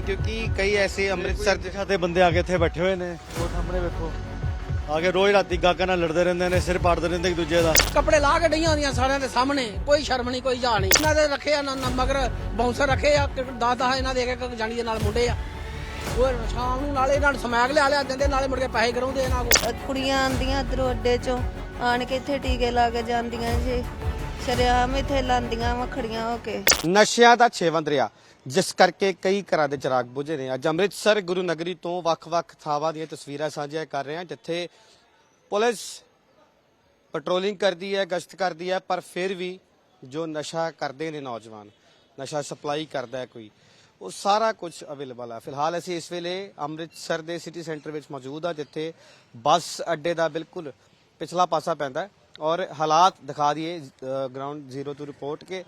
ਨੇ ਕਿਉਂਕਿ ਕਈ ਐਸੇ ਅੰਮ੍ਰਿਤਸਰ ਦੇ ਜਗ੍ਹਾ ਤੇ ਬੰਦੇ ਆ ਕੇ ਇੱਥੇ ਬੈਠੇ ਹੋਏ ਨੇ। ਉਹ ਸਾਹਮਣੇ ਵੇਖੋ। ਆ ਕੇ ਰੋਜ਼ ਰਾਤੀ ਗਾਹਕਾਂ ਨਾਲ ਲੜਦੇ ਰਹਿੰਦੇ ਨੇ ਸਿਰ ਪਾੜਦੇ ਰਹਿੰਦੇ ਇੱਕ ਦੂਜੇ ਦਾ। ਕੱਪੜੇ ਲਾ ਕੇ ਡਈਆਂ ਹੁੰਦੀਆਂ ਸਾਰਿਆਂ ਦੇ ਸਾਹਮਣੇ ਕੋਈ ਸ਼ਰਮ ਨਹੀਂ ਕੋਈ ਜਾ ਨਹੀਂ। ਇਹਨਾਂ ਦੇ ਰੱਖੇ ਆ ਨਾ ਨਾ ਮਗਰ ਬਾਉਂਸਰ ਰੱਖੇ ਆ 10 10 ਇਹਨਾਂ ਦੇ ਇੱਕ ਇੱਕ ਜਾਣੀ ਦੇ ਨਾਲ ਮੁੰਡੇ ਆ। ਉਹ ਸ਼ਾਮ ਨੂੰ ਨਾਲੇ ਇਹਨਾਂ ਨੂੰ ਸਮੈਕ ਲਿਆ ਲਿਆ ਦਿੰਦੇ ਨਾਲੇ ਮੁੜ ਕੇ ਪੈਸੇ ਕਰਾਉਂਦੇ ਇਹਨਾਂ ਕੋਲ। ਕੁੜੀਆਂ ਆਂਦੀਆਂ ਇੱਧਰੋਂ ਅੱਡੇ ਚੋਂ ਆਣ ਕੇ ਇੱਥੇ ਟੀਕੇ ਲਾ ਕੇ ਜਾਂਦੀਆਂ ਜੀ। ਸ਼ਰਿਆਮ ਇੱਥੇ ਲਾਂਦੀਆਂ ਵਖੜੀਆਂ ਹੋ ਕੇ। ਨਸ਼ਿਆਂ ਦਾ ਛੇਵੰਦ ਰਿਹਾ। ਜਿਸ ਕਰਕੇ ਕਈ ਘਰਾਂ ਦੇ ਚਿਰਾਗ ਬੁਝੇ ਨੇ। ਅੱਜ ਅੰਮ੍ਰਿਤਸਰ ਗੁਰੂ ਨਗਰੀ ਤੋਂ ਵੱਖ-ਵੱਖ ਥਾਵਾਂ ਦੀਆਂ ਤਸਵੀਰਾਂ ਸਾਂਝੀਆਂ ਕਰ ਰਹੇ ਹਾਂ, ਜਿੱਥੇ ਪੁਲਿਸ ਪੈਟਰੋਲਿੰਗ ਕਰਦੀ ਹੈ, ਗਸ਼ਤ ਕਰਦੀ ਹੈ, ਪਰ ਫਿਰ ਵੀ ਜੋ ਨਸ਼ਾ ਕਰਦੇ ਨੇ ਨੌਜਵਾਨ, ਨਸ਼ਾ ਸਪਲਾਈ ਕਰਦਾ ਹੈ ਕੋਈ, ਉਹ ਸਾਰਾ ਕੁਝ ਅਵੇਲੇਬਲ ਹੈ। ਫਿਲਹਾਲ ਅਸੀਂ ਇਸ ਵੇਲੇ ਅੰਮ੍ਰਿਤਸਰ ਦੇ ਸਿਟੀ ਸੈਂਟਰ ਵਿੱਚ ਮੌਜੂਦ ਆ ਜਿੱਥੇ ਬੱਸ ਅੱਡੇ ਦਾ ਬਿਲਕੁਲ ਪਿਛਲਾ ਪਾਸਾ ਪੈਂਦਾ ਹੈ। ਔਰ ਹਾਲਾਤ ਦਿਖਾ ਦਈਏ ਗਰਾਊਂਡ ਜ਼ੀਰੋ ਤੋਂ ਰਿਪੋਰਟ ਕੇ।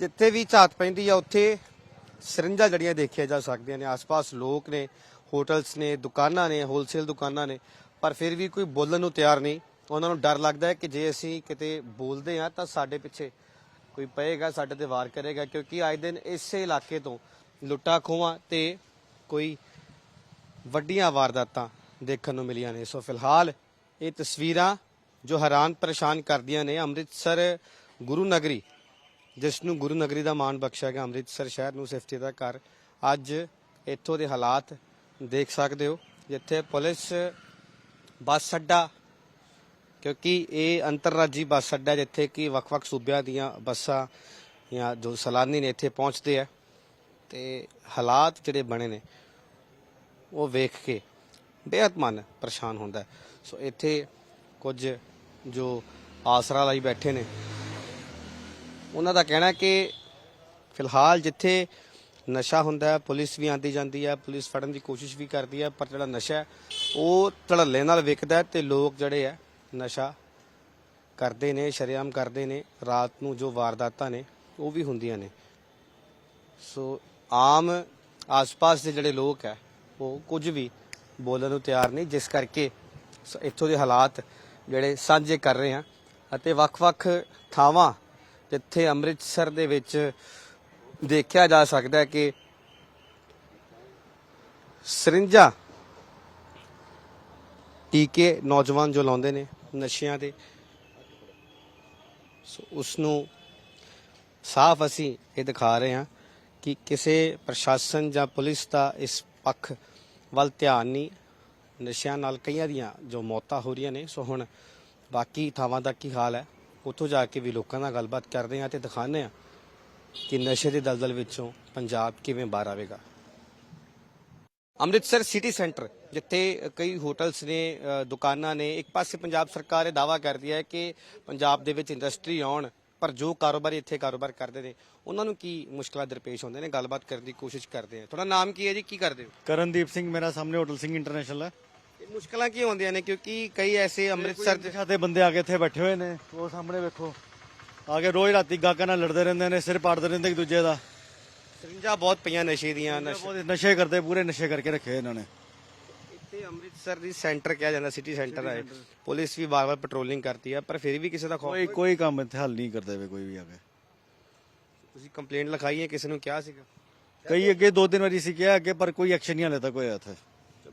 ਜਿੱਥੇ ਵੀ ਝਾਤ ਪੈਂਦੀ ਆ, ਉੱਥੇ ਸਰਿੰਜਾਂ ਜੜੀਆਂ ਦੇਖੀਆਂ ਜਾ ਸਕਦੀਆਂ ਨੇ। ਆਸ-ਪਾਸ ਲੋਕ ਨੇ, ਹੋਟਲਸ ਨੇ, ਦੁਕਾਨਾਂ ਨੇ ਹੋਲਸੇਲ ਦੁਕਾਨਾਂ ਨੇ। ਪਰ ਫਿਰ ਵੀ ਕੋਈ ਬੋਲਣ ਨੂੰ ਤਿਆਰ ਨਹੀਂ। ਉਹਨਾਂ ਨੂੰ ਡਰ ਲੱਗਦਾ ਹੈ ਕਿ ਜੇ ਅਸੀਂ ਕਿਤੇ ਬੋਲਦੇ ਆ ਤਾਂ ਸਾਡੇ ਪਿੱਛੇ ਕੋਈ ਪਏਗਾ, ਸਾਡੇ ਤੇ ਵਾਰ ਕਰੇਗਾ। ਕਿਉਂਕਿ ਅੱਜ ਦਿਨ ਇਸੇ ਇਲਾਕੇ ਤੋਂ ਲੁੱਟਾ ਖੋਹਾਂ ਤੇ ਕੋਈ ਵੱਡੀਆਂ ਵਾਰਦਾਤਾਂ ਦੇਖਣ ਨੂੰ ਮਿਲੀਆਂ ਨੇ। ਸੋ ਫਿਲਹਾਲ ਇਹ ਤਸਵੀਰਾਂ ਜੋ ਹੈਰਾਨ ਪਰੇਸ਼ਾਨ ਕਰਦੀਆਂ ਨੇ ਅੰਮ੍ਰਿਤਸਰ ਗੁਰੂ ਨਗਰੀ, ਜਿਸ ਨੂੰ ਗੁਰੂ ਨਗਰੀ ਦਾ ਮਾਣ ਬਖਸ਼ਿਆ ਗਿਆ, ਅੰਮ੍ਰਿਤਸਰ ਸ਼ਹਿਰ ਨੂੰ ਸੇਫਟੀ ਦਾ ਘਰ, ਅੱਜ ਇੱਥੋਂ ਦੇ ਹਾਲਾਤ ਦੇਖ ਸਕਦੇ ਹੋ, ਜਿੱਥੇ ਪੁਲਿਸ ਬੱਸ ਅੱਡਾ, ਕਿਉਂਕਿ ਇਹ ਅੰਤਰਰਾਜੀ ਬੱਸ ਅੱਡਾ ਜਿੱਥੇ ਕਿ ਵੱਖ-ਵੱਖ ਸੂਬਿਆਂ ਦੀਆਂ ਬੱਸਾਂ ਜਾਂ ਜੋ ਸੈਲਾਨੀ ਨੇ ਇੱਥੇ ਪਹੁੰਚਦੇ ਆ, ਤੇ ਹਾਲਾਤ ਜਿਹੜੇ ਬਣੇ ਨੇ, ਉਹ ਵੇਖ ਕੇ ਬੇਹੱਦ ਮਨ ਪਰੇਸ਼ਾਨ ਹੁੰਦਾ ਸੋ ਇੱਥੇ ਕੁਝ ਜੋ ਆਸਰਾ ਲਈ ਬੈਠੇ ਨੇ। ਉਹਨਾਂ ਦਾ ਕਹਿਣਾ ਕਿ ਫਿਲਹਾਲ ਜਿੱਥੇ ਨਸ਼ਾ ਹੁੰਦਾ ਹੈ, ਪੁਲਿਸ ਵੀ ਆਂਦੀ ਜਾਂਦੀ ਹੈ, ਪੁਲਿਸ ਫੜਨ ਦੀ ਕੋਸ਼ਿਸ਼ ਵੀ ਕਰਦੀ ਹੈ, ਪਰ ਜਿਹੜਾ ਨਸ਼ਾ ਹੈ, ਉਹ ਧੜੱਲੇ ਨਾਲ ਵਿਕਦਾ ਹੈ ਤੇ ਲੋਕ ਜਿਹੜੇ ਆ ਨਸ਼ਾ ਕਰਦੇ ਨੇ, ਸ਼ਰੇਆਮ ਕਰਦੇ ਨੇ, ਰਾਤ ਨੂੰ ਜੋ ਵਾਰਦਾਤਾਂ ਨੇ, ਉਹ ਵੀ ਹੁੰਦੀਆਂ ਨੇ। ਸੋ ਆਮ ਆਸ-ਪਾਸ ਦੇ ਜਿਹੜੇ ਲੋਕ ਹੈ, ਉਹ ਕੁਝ ਵੀ ਬੋਲਣ ਨੂੰ ਤਿਆਰ ਨਹੀਂ, ਜਿਸ ਕਰਕੇ ਇੱਥੋਂ ਦੇ ਹਾਲਾਤ ਜਿਹੜੇ ਸਾਂਝੇ ਕਰ ਰਹੇ ਹਾਂ ਅਤੇ ਵੱਖ-ਵੱਖ ਥਾਵਾਂ ਜਿੱਥੇ ਅੰਮ੍ਰਿਤਸਰ ਦੇ ਵਿੱਚ ਦੇਖਿਆ ਜਾ ਸਕਦਾ ਹੈ ਕਿ ਸਰਿੰਜਾ ਟੀਕੇ ਨੌਜਵਾਨ ਜੋ ਲਾਉਂਦੇ ਨੇ ਨਸ਼ਿਆਂ ਦੇ, ਸੋ ਉਸ ਨੂੰ ਸਾਫ਼ ਅਸੀਂ ਇਹ ਦਿਖਾ ਰਹੇ ਹਾਂ ਕਿ ਕਿਸੇ ਪ੍ਰਸ਼ਾਸਨ ਜਾਂ ਪੁਲਿਸ ਦਾ ਇਸ ਪੱਖ ਵੱਲ ਧਿਆਨ ਨਹੀਂ ਨਸ਼ਿਆਂ ਨਾਲ ਕਈਆਂ ਦੀਆਂ ਜੋ ਮੌਤਾਂ ਹੋ ਰਹੀਆਂ ਨੇ। ਸੋ ਹੁਣ ਬਾਕੀ ਥਾਵਾਂ ਦਾ ਕੀ ਹਾਲ ਹੈ? ਉੱਥੋਂ ਜਾ ਕੇ ਵੀ ਲੋਕਾਂ ਨਾਲ ਗੱਲਬਾਤ ਕਰਦੇ ਹਾਂ ਤੇ ਦਿਖਾਉਂਦੇ ਹਾਂ ਕਿ ਨਸ਼ੇ ਦੇ ਦਲਦਲ ਵਿੱਚੋਂ ਪੰਜਾਬ ਕਿਵੇਂ ਬਾਹਰ ਆਵੇਗਾ। ਅੰਮ੍ਰਿਤਸਰ ਸਿਟੀ ਸੈਂਟਰ, ਜਿੱਥੇ ਕਈ ਹੋਟਲਸ ਨੇ ਦੁਕਾਨਾਂ ਨੇ, ਇੱਕ ਪਾਸੇ ਪੰਜਾਬ ਸਰਕਾਰ ਇਹ ਦਾਵਾ ਕਰਦੀ ਹੈ ਕਿ ਪੰਜਾਬ ਦੇ ਵਿੱਚ ਇੰਡਸਟਰੀ ਆਉਣ, ਪਰ ਜੋ ਕਾਰੋਬਾਰੀ ਇੱਥੇ ਕਾਰੋਬਾਰ ਕਰਦੇ ਨੇ, ਉਹਨਾਂ ਨੂੰ ਕੀ ਮੁਸ਼ਕਲਾਂ ਦਰਪੇਸ਼ ਹੁੰਦੇ ਨੇ? ਗੱਲਬਾਤ ਕਰਨ ਦੀ ਕੋਸ਼ਿਸ਼ ਕਰਦੇ ਆ ਤੁਹਾਡਾ ਨਾਮ ਕੀ ਹੈ ਜੀ? ਕੀ ਕਰਦੇ ਹੋ? ਕਰਨਦੀਪ ਸਿੰਘ, ਮੇਰਾ ਸਾਹਮਣੇ ਹੋਟਲ ਸਿੰਘ ਇੰਟਰਨੈਸ਼ਨਲ ਹੈ। ਮੁਸ਼ਕਲਾਂ ਕੀ ਹੁੰਦੀਆਂ ਨੇ? ਕਿਉਂਕਿ ਕਈ ਐਸੇ ਅੰਮ੍ਰਿਤਸਰ ਦੇ ਜਗ੍ਹਾ ਤੇ ਬੰਦੇ ਆ ਕੇ ਇੱਥੇ ਬੈਠੇ ਹੋਏ ਨੇ। ਉਹ ਸਾਹਮਣੇ ਵੇਖੋ। ਆ ਕੇ ਰੋਜ਼ ਰਾਤੀ ਗਾਹਕਾਂ ਨਾਲ ਲੜਦੇ ਰਹਿੰਦੇ ਨੇ ਸਿਰ ਪਾੜਦੇ ਰਹਿੰਦੇ ਇੱਕ ਦੂਜੇ ਦਾ। ਸਰਿੰਜਾਂ ਬਹੁਤ ਪਈਆਂ ਨਸ਼ੇ ਦੀਆਂ ਨਸ਼ੇ ਬਹੁਤ ਨਸ਼ੇ ਕਰਦੇ ਪੂਰੇ ਨਸ਼ੇ ਕਰਕੇ ਰੱਖੇ ਇਹਨਾਂ ਨੇ। ਇੱਥੇ ਅੰਮ੍ਰਿਤਸਰ ਦੀ ਸੈਂਟਰ ਕਿਹਾ ਜਾਂਦਾ ਸਿਟੀ ਸੈਂਟਰ ਹੈ ਪੁਲਿਸ ਵੀ ਵਾਰ-ਵਾਰ ਪੈਟਰੋਲਿੰਗ ਕਰਦੀ ਹੈ ਪਰ ਫਿਰ ਵੀ ਕਿਸੇ ਦਾ ਖੌਫ ਕੋਈ ਕੋਈ ਕੰਮ ਇੱਥੇ ਹੱਲ ਨਹੀਂ ਕਰਦੇ ਵੇ ਕੋਈ ਵੀ ਆ ਕੇ। ਤੁਸੀਂ ਕੰਪਲੇਂਟ ਲਿਖਾਈ ਹੈ ਕਿਸੇ ਨੂੰ ਕਿਹਾ ਸੀਗਾ? ਕਈ ਅੱਗੇ ਦੋ ਦਿਨ ਵਾਰੀ ਸੀ ਕਿਹਾ ਅੱਗੇ ਪਰ ਕੋਈ ਐਕਸ਼ਨ ਨਹੀਂ ਹਲੇ ਤੱਕ ਹੋਇਆ ਇੱਥੇ।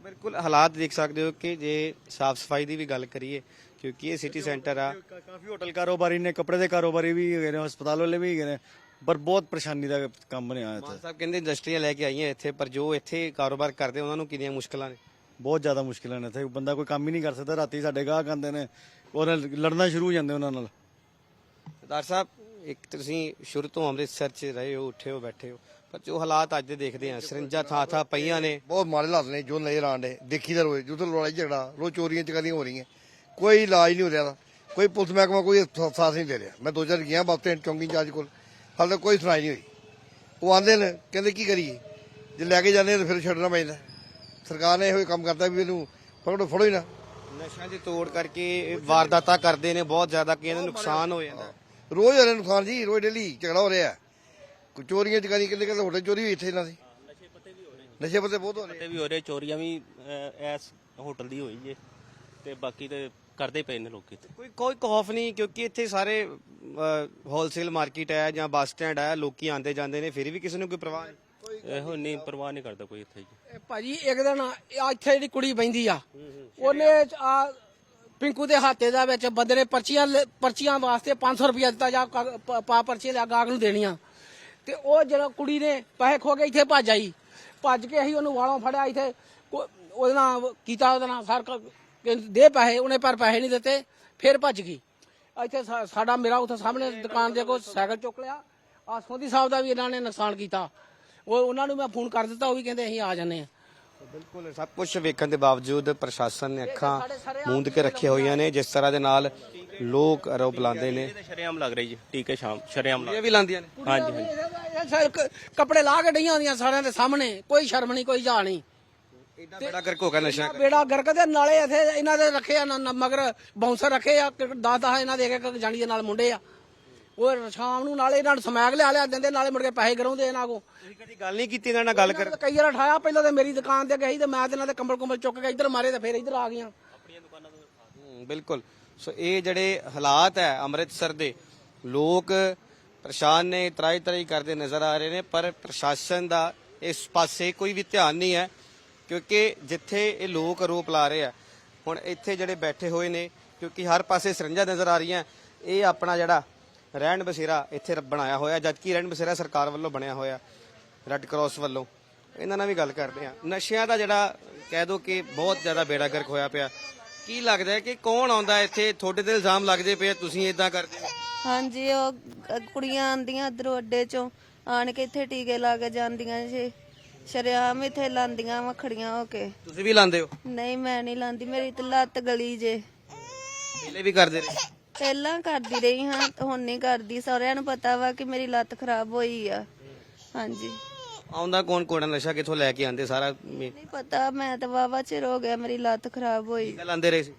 ਬਿਲਕੁਲ ਹਾਲਾਤ ਦੇਖ ਸਕਦੇ ਹੋ ਕਿ ਜੇ ਸਾਫ਼ ਸਫ਼ਾਈ ਦੀ ਵੀ ਗੱਲ ਕਰੀਏ ਕਿਉਂਕਿ ਇਹ ਸਿਟੀ ਸੈਂਟਰ ਆ। ਕਾਫੀ ਹੋਟਲ ਕਾਰੋਬਾਰੀ ਨੇ ਕੱਪੜੇ ਦੇ ਕਾਰੋਬਾਰੀ ਵੀ ਹੈਗੇ ਨੇ ਹਸਪਤਾਲ ਵਾਲੇ ਵੀ ਹੈਗੇ ਨੇ ਪਰ ਬਹੁਤ ਪਰੇਸ਼ਾਨੀ ਦਾ ਕੰਮ ਬਣਿਆ ਇੱਥੇ। ਮਾਨ ਸਾਹਿਬ ਕਹਿੰਦੇ ਇੰਡਸਟਰੀਆਂ ਲੈ ਕੇ ਆਈਆਂ ਇੱਥੇ ਪਰ ਜੋ ਇੱਥੇ ਕਾਰੋਬਾਰ ਕਰਦੇ ਉਹਨਾਂ ਨੂੰ ਕਿੰਨੀਆਂ ਮੁਸ਼ਕਲਾਂ ਨੇ? ਬਹੁਤ ਜ਼ਿਆਦਾ ਮੁਸ਼ਕਿਲਾਂ ਨੇ ਇੱਥੇ। ਬੰਦਾ ਕੋਈ ਕੰਮ ਹੀ ਨਹੀਂ ਕਰ ਸਕਦਾ ਰਾਤੀ ਸਾਡੇ ਗਾਹਕ ਆਉਂਦੇ ਨੇ ਉਹਨਾਂ ਲੜਨਾ ਸ਼ੁਰੂ ਹੋ ਜਾਂਦੇ ਉਹਨਾਂ ਨਾਲ। ਸਰਦਾਰ ਸਾਹਿਬ ਇੱਕ ਤੁਸੀਂ ਸ਼ੁਰੂ ਤੋਂ ਅੰਮ੍ਰਿਤਸਰ 'ਚ ਰਹੇ ਹੋ ਉੱਠੇ ਹੋ ਬੈਠੇ ਹੋ। ਪਰ ਜੋ ਹਾਲਾਤ ਅੱਜ ਦੇ ਦੇਖਦੇ ਆ ਸਰਿੰਜਾਂ ਥਾਂ ਥਾਂ ਪਈਆਂ ਨੇ। ਬਹੁਤ ਮਾੜੇ ਹਾਲਾਤ ਨੇ ਜੋ ਨਜ਼ਰ ਆਣ ਦੇ ਦੇਖੀ ਦਾ ਰੋਜ਼ ਜਦੋਂ ਲੜਾਈ ਝਗੜਾ ਰੋਜ਼ ਚੋਰੀਆਂ ਚਕਾਰੀਆਂ ਹੋ ਰਹੀਆਂ। ਕੋਈ ਇਲਾਜ ਨਹੀਂ ਹੋ ਰਿਹਾ ਕੋਈ ਪੁਲਿਸ ਮਹਿਕਮਾ ਕੋਈ ਸਾਥ ਨਹੀਂ ਦੇ ਰਿਹਾ। ਮੈਂ ਦੋ ਚਾਰ ਗਿਆ ਬਾਤੇ ਚੌਂਕੀ ਇੰਚਾਰਜ ਕੋਲ। ਹਾਲੇ ਤੱਕ ਕੋਈ ਸੁਣਾਈ ਨਹੀਂ ਹੋਈ। ਉਹ ਆਂਦੇ ਨੇ ਕਹਿੰਦੇ ਕੀ ਕਰੀਏ? ਜੇ ਲੈ ਕੇ ਜਾਂਦੇ ਤਾਂ ਫਿਰ ਛੱਡਣਾ ਪੈਂਦਾ। ਸਰਕਾਰ ਨੇ ਇਹੋ ਕੰਮ ਕਰਤਾ ਵੀ ਇਹਨੂੰ ਫੜੋ ਫੜੋ ਹੀ ਨਾ। ਨਸ਼ਿਆਂ ਦੀ ਤੋੜ ਕਰਕੇ ਵਾਰਦਾਤਾਂ ਕਰਦੇ ਨੇ ਬਹੁਤ ਜ਼ਿਆਦਾ ਕਿ ਇਹਨਾਂ ਨੁਕਸਾਨ ਹੋ ਜਾਂਦਾ। ਰੋਜ਼ ਰਿਹਾ ਨੁਕਸਾਨ ਜੀ ਰੋਜ਼ ਡੇਲੀ ਝਗੜਾ ਹੋ ਰਿਹਾ। ਕੋਈ ਚੋਰੀਆਂ ਚਕਾਰੀਆਂ ਕਿੰਨੇ ਕਿੰਨੇ ਹੋਟਲ ਚੋਰੀ ਹੋਈ ਇੱਥੇ ਇਹਨਾਂ ਦੀ ਨਸ਼ੇ ਪੱਤੇ ਬਹੁਤ ਹੋ ਰਹੇ ਤੇ ਵੀ ਹੋ ਰਹੇ ਚੋਰੀਆਂ ਵੀ ਅਹ, ਇਸ ਹੋਟਲ ਦੀ ਹੋਈ ਜੇ। ਤੇ ਬਾਕੀ ਤੇ ਕਰਦੇ ਪਏ ਨੇ ਲੋਕੀ ਤੇ ਕੋਈ ਕੋਈ ਖੌਫ ਨਹੀਂ ਕਿਉਂਕਿ ਇੱਥੇ ਸਾਰੇ ਹੋਲਸੇਲ ਮਾਰਕੀਟ ਹੈ ਜਾਂ ਬੱਸ ਸਟੈਂਡ ਹੈ ਲੋਕੀ ਆਂਦੇ ਜਾਂਦੇ ਨੇ ਫਿਰ ਵੀ ਕਿਸੇ ਨੂੰ ਕੋਈ ਪਰਵਾਹ ਨਹੀਂ। ਇਹੋ ਨਹੀਂ ਪਰਵਾਹ ਨਹੀਂ ਕਰਦਾ ਕੋਈ ਇੱਥੇ ਜੀ। ਇਹ ਭਾਜੀ ਇੱਕ ਦਿਨ ਆ ਇੱਥੇ ਜਿਹੜੀ ਕੁੜੀ ਬੈਂਦੀ ਆ ਉਹਨੇ ਆ ਪਿੰਕੂ ਦੇ ਹਾਤੇ ਦਾ ਵਿੱਚ ਬੰਦੇ ਨੇ ਪਰਚੀਆਂ ਲੈ- ਪਰਚੀਆਂ ਵਾਸਤੇ 500 ਰੁਪਇਆ ਦਿੱਤਾ ਜਾ ਕ- ਪ- ਪਾ ਪਰਚੀ ਲਿਆ ਗਾਹਕ ਨੂੰ ਦੇਣੀਆਂ। ਤੇ ਉਹ ਜਿਹੜਾ ਕੁੜੀ ਨੇ ਪੈਸੇ ਖੋ ਕੇ ਇੱਥੇ ਭੱਜ ਆਈ ਭੱਜ ਕੇ ਅਸੀਂ ਉਹਨੂੰ ਵਾਲੋਂ ਫੜਿਆ ਇੱਥੇ। ਕੋ- ਉਹਦੇ ਨਾਲ ਕੀਤਾ ਉਹਦੇ ਨਾਲ ਸਰ ਕ- ਕਿ ਦੇ ਪੈਸੇ ਉਹਨੇ ਪਰ ਪੈਸੇ ਨਹੀਂ ਦਿੱਤੇ ਫਿਰ ਭੱਜ ਗਈ। ਇੱਥੇ ਸਾ- ਸਾਡਾ ਮੇਰਾ ਉੱਥੇ ਸਾਹਮਣੇ ਦੁਕਾਨ ਦੇ ਕੋਲ ਸਾਈਕਲ ਚੁੱਕ ਲਿਆ। ਆ ਸੋਧੀ ਸਾਹਿਬ ਦਾ ਵੀ ਇਹਨਾਂ ਨੇ ਨੁਕਸਾਨ ਕੀਤਾ। ਉਹ ਉਹਨਾਂ ਨੂੰ ਮੈਂ ਫੋਨ ਕਰ ਦਿੱਤਾ ਉਹ ਵੀ ਕਹਿੰਦੇ ਅਸੀਂ ਆ ਜਾਂਦੇ ਆ ਬਿਲਕੁਲ ਸਭ ਕੁਝ ਵੇਖਣ ਦੇ ਬਾਵਜੂਦ ਪ੍ਰਸ਼ਾਸਨ ਨੇ ਅੱਖਾਂ ਮੂੰਦ ਕੇ ਰੱਖੀਆਂ ਹੋਈਆਂ ਨੇ। ਜਿਸ ਤਰ੍ਹਾਂ ਦੇ ਨਾਲ ਲੋਕ ਆਰੋਪ ਲਾਉਂਦੇ ਨੇ। ਸ਼ਰੇਆਮ ਲੱਗ ਰਹੀ ਜੀ। ਟੀਕੇ ਸ਼ਾਮ ਸ਼ਰੇਆਮ ਲੱਗ ਇਹ ਵੀ ਲਾਉਂਦੀਆਂ ਨੇ। ਹਾਂਜੀ ਹਾਂਜੀ। ਕ- ਕੱਪੜੇ ਲਾ ਕੇ ਡਈਆਂ ਹੁੰਦੀਆਂ ਸਾਰਿਆਂ ਦੇ ਸਾਹਮਣੇ। ਕੋਈ ਸ਼ਰਮ ਨਹੀਂ ਕੋਈ ਜਾ ਨਹੀਂ। ਇਦਾਂ ਬੇੜਾ ਗਰਕ ਹੋ ਗਿਆ ਨਸ਼ਾ। ਕਰਕੇ। ਬੇੜਾ ਗਰਕ ਦੇ ਨਾਲੇ ਇੱਥੇ ਇਹਨਾਂ ਦੇ ਰੱਖੇ ਆ ਨ- ਨ- ਮਗਰ ਬਾਉਂਸਰ ਰੱਖੇ ਆ 10 10 ਇਹਨਾਂ ਦੇ ਇੱਕ ਇੱਕ ਜਾਣੀ ਦੇ ਨਾਲ ਮੁੰਡੇ ਆ। ਉਹ ਸ਼ਾਮ ਨੂੰ ਨਾਲੇ ਇਹਨਾਂ ਨੂੰ ਸਮੈਕ ਲਿਆ ਲਿਆ ਦਿੰਦੇ ਨਾਲੇ ਮੁੜ ਕੇ ਪੈਸੇ ਗਰਾਉਂਦੇ ਇਹਨਾਂ ਕੋ ਤੁਸੀਂ ਕਦੀ ਗੱਲ ਨਹੀਂ ਕੀਤੀ ਇਹਨਾਂ ਨਾਲ ਗੱਲ ਕਰ। ਕਈ ਵਾਰ ਉਠਾਇਆ ਪਹਿਲਾਂ ਤੇ ਮੇਰੀ ਦੁਕਾਨ ਤੇ ਗਈ ਤੇ ਮੈਂ ਤੇ ਇਹਨਾਂ ਦੇ ਕੰਬਲ ਕੁੰਬਲ ਚੁੱਕ ਕੇ ਇੱਧਰ ਮਾਰੇ ਤੇ ਫਿਰ ਇੱਧਰ ਆ ਗਈਆਂ। ਹੂੰ, ਬਿਲਕੁਲ। ਸੋ ਇਹ ਜਿਹੜੇ ਹਾਲਾਤ ਹੈ ਅੰਮ੍ਰਿਤਸਰ ਦੇ, ਲੋਕ ਪਰੇਸ਼ਾਨ ਨੇ ਤਰਾਈ ਤਰਾਈ ਕਰਦੇ ਨਜ਼ਰ ਆ ਰਹੇ ਨੇ, ਪਰ ਪ੍ਰਸ਼ਾਸਨ ਦਾ ਇਸ ਪਾਸੇ ਕੋਈ ਵੀ ਧਿਆਨ ਨਹੀਂ ਹੈ, ਕਿਉਂਕਿ ਜਿੱਥੇ ਇਹ ਲੋਕ ਆਰੋਪ ਲਾ ਰਹੇ ਆ, ਹੁਣ ਇੱਥੇ ਜਿਹੜੇ ਬੈਠੇ ਹੋਏ ਨੇ, ਕਿਉਂਕਿ ਹਰ ਪਾਸੇ ਸਰੰਜਾਂ ਨਜ਼ਰ ਆ ਰਹੀਆਂ, ਇਹ ਆਪਣਾ ਜਿਹੜਾ ਰਹਿਣ ਬਸੇਰਾ ਇੱਥੇ ਰ- ਬਣਾਇਆ ਹੋਇਆ, ਜਦਕਿ ਰਹਿਣ ਬਸੇਰਾ ਸਰਕਾਰ ਵੱਲੋਂ ਬਣਿਆ ਹੋਇਆ, ਰੈੱਡ ਕਰਾਸ ਵੱਲੋਂ। ਇਹਨਾਂ ਨਾਲ ਵੀ ਗੱਲ ਕਰਦੇ ਆ ਨਸ਼ਿਆਂ ਦਾ ਜਿਹੜਾ ਕਹਿ ਦੋ ਕਿ ਬਹੁਤ ਜ਼ਿਆਦਾ ਬੇੜਾ ਗਰਕ ਹੋਇਆ ਪਿਆ। ਕੀ ਲੱਗਦਾ ਹੈ ਕਿ ਕੌਣ ਆਉਂਦਾ ਇੱਥੇ? ਤੁਹਾਡੇ ਤੇ ਇਲਜ਼ਾਮ ਲੱਗਦੇ ਪਏ ਆ, ਤੁਸੀਂ ਇਦਾਂ ਕਰਦੇ ਹੋ? ਹਾਂਜੀ ਉਹ ਗ- ਕੁੜੀਆਂ ਆਂਦੀਆਂ ਇਧਰੋਂ ਅੱਡੇ ਚੋਂ ਆਣ ਕੇ ਇੱਥੇ ਟੀਕੇ ਲਾ ਕੇ ਜਾਂਦੀਆਂ ਜੀ ਸ਼ਰਿਆਮ ਇੱਥੇ ਲਾਂਦੀਆਂ ਵਾ ਖੜੀਆਂ ਹੋ ਕੇ। ਤੁਸੀਂ ਵੀ ਲਾਉਂਦੇ ਹੋ? ਨਹੀਂ ਮੈਂ ਨਹੀਂ ਲਾਂਦੀ ਮੇਰੀ ਤੇ ਲੱਤ ਗਲੀ ਜੇ। ਪਹਿਲੇ ਵੀ ਕਰਦੇ ਰਹੇ? ਪਹਿਲਾਂ ਕਰਦੀ ਰਹੀ ਹਾਂ ਹੁਣ ਨਹੀਂ ਕਰਦੀ। ਸਾਰਿਆਂ ਨੂੰ ਪਤਾ ਵਾ ਕਿ ਮੇਰੀ ਲੱਤ ਖਰਾਬ ਹੋਈ ਆ। ਹਾਂਜੀ। ਆਉਂਦਾ ਕੌਣ ਕੋੜਾ ਨਸ਼ਾ ਕਿੱਥੋਂ ਲੈ ਕੇ ਆਂਦੇ ਸਾਰਾ? ਮੀ- ਨਹੀਂ ਪਤਾ ਮੈਂ ਤਾਂ ਵਾਵਾ ਚਿਰ ਹੋ ਗਿਆ ਮੇਰੀ ਲੱਤ ਖਰਾਬ ਹੋਈ। ਟੀਕਾ ਲਾਉਂਦੇ ਰਹੇ ਸੀ?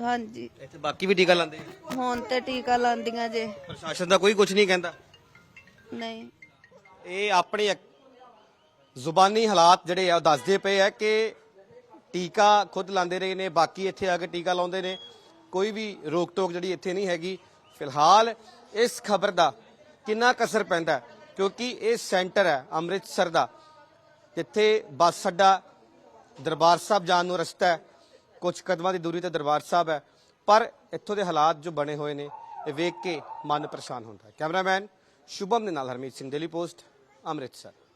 ਹਾਂਜੀ। ਇੱਥੇ ਬਾਕੀ ਵੀ ਟੀਕਾ ਲਾਉਂਦੇ ਆ। ਹੁਣ ਤੇ ਟੀਕਾ ਲਾਂਦੀਆਂ ਜੇ। ਪ੍ਰਸ਼ਾਸਨ ਦਾ ਕੋਈ ਕੁਝ ਨਹੀਂ ਕਹਿੰਦਾ? ਨਹੀਂ। ਇਹ ਆਪਣੀ ਜ਼ੁਬਾਨੀ ਹਾਲਾਤ ਜਿਹੜੇ ਆ ਉਹ ਦੱਸਦੇ ਪਏ ਆ ਕਿ ਟੀਕਾ ਖੁਦ ਲਾਉਂਦੇ ਰਹੇ ਨੇ ਬਾਕੀ ਇੱਥੇ ਆ ਕੇ ਟੀਕਾ ਲਾਉਂਦੇ ਨੇ। ਕੋਈ ਵੀ ਰੋਕ ਟੋਕ ਜਿਹੜੀ ਇੱਥੇ ਨਹੀਂ ਹੈਗੀ। ਫਿਲਹਾਲ ਇਸ ਖਬਰ ਦਾ ਕਿੰਨਾ ਕਸਰ ਪੈਂਦਾ ਹੈ? ਕਿਉਂਕਿ ਇਹ ਸੈਂਟਰ ਹੈ ਅੰਮ੍ਰਿਤਸਰ ਦਾ, ਜਿੱਥੇ ਬੱਸ ਅੱਡਾ ਦਰਬਾਰ ਸਾਹਿਬ ਜਾਣ ਨੂੰ ਰਸਤਾ ਹੈ। ਕੁਝ ਕਦਮਾਂ ਦੀ ਦੂਰੀ ਤੇ ਦਰਬਾਰ ਸਾਹਿਬ ਹੈ, ਪਰ ਇੱਥੋਂ ਦੇ ਹਾਲਾਤ ਜੋ ਬਣੇ ਹੋਏ ਨੇ, ਇਹ ਵੇਖ ਕੇ ਮਨ ਪਰੇਸ਼ਾਨ ਹੁੰਦਾ ਹੈ। ਕੈਮਰਾਮੈਨ ਸ਼ੁਭਮ ਦੇ ਨਾਲ ਹਰਮੀਤ ਸਿੰਘ ਦਿੱਲੀ ਪੋਸਟ, ਅੰਮ੍ਰਿਤਸਰ।